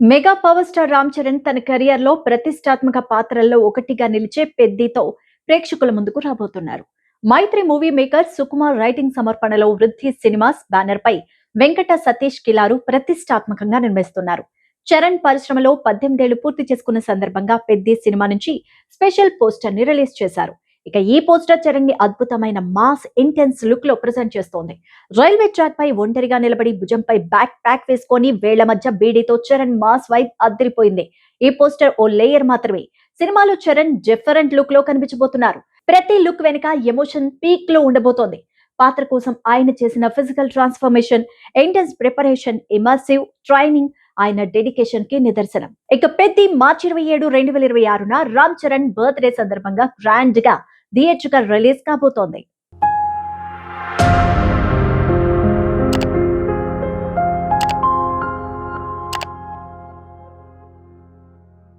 Mega power star Ram Charan తన కెరియర్లో ప్రతిష్టాత్మక పాత్రల్లో ఒకటిగా నిలిచే పెద్దితో ప్రేక్షకుల ముందుకు రాబోతున్నారు. Mythri movie maker Sukumar writing సమర్పణలో వృద్ధి సినిమాస్ బ్యానర్ పై వెంకట సతీష్ కిలారు ప్రతిష్టాత్మకంగా నిర్మిస్తున్నారు. చరణ్ పరిశ్రమలో పద్దెనిమిదేళ్ళు పూర్తి చేసుకున్న సందర్భంగా పెద్ది సినిమా నుంచి స్పెషల్ పోస్టర్ని రిలీజ్ చేశారు. ఇక ఈ పోస్టర్ చరణ్ని అద్భుతమైన మాస్ ఇంటెన్స్ లుక్లో ప్రజెంట్ చేస్తోంది. రైల్వే ట్రాక్ పై ఒంటరిగా నిలబడి భుజంపై బ్యాక్ ప్యాక్ వేసుకొని వేళ్ళ మధ్య బీడీతో చరణ్ మాస్ వైబ్ అద్దరిపోయింది. ఈ పోస్టర్ ఓ లేయర్ మాత్రమే. సినిమాలో చరణ్ డిఫరెంట్ లుక్లో కనిపించబోతున్నారు. ప్రతి లుక్ వెనుక ఎమోషన్ పీక్లో ఉండబోతోంది. పాత్ర కోసం ఆయన చేసిన physical transformation intense preparation immersive training ఆయన డెడికేషన్కి నిదర్శనం. ఇక పెద్ద మార్చి ఇరవై ఏడు రెండు వేల ఇరవై ఆరున రామ్ చరణ్ బర్త్డే సందర్భంగా గ్రాండ్గా థియేట్రికల్ రిలీజ్ కాబోతోంది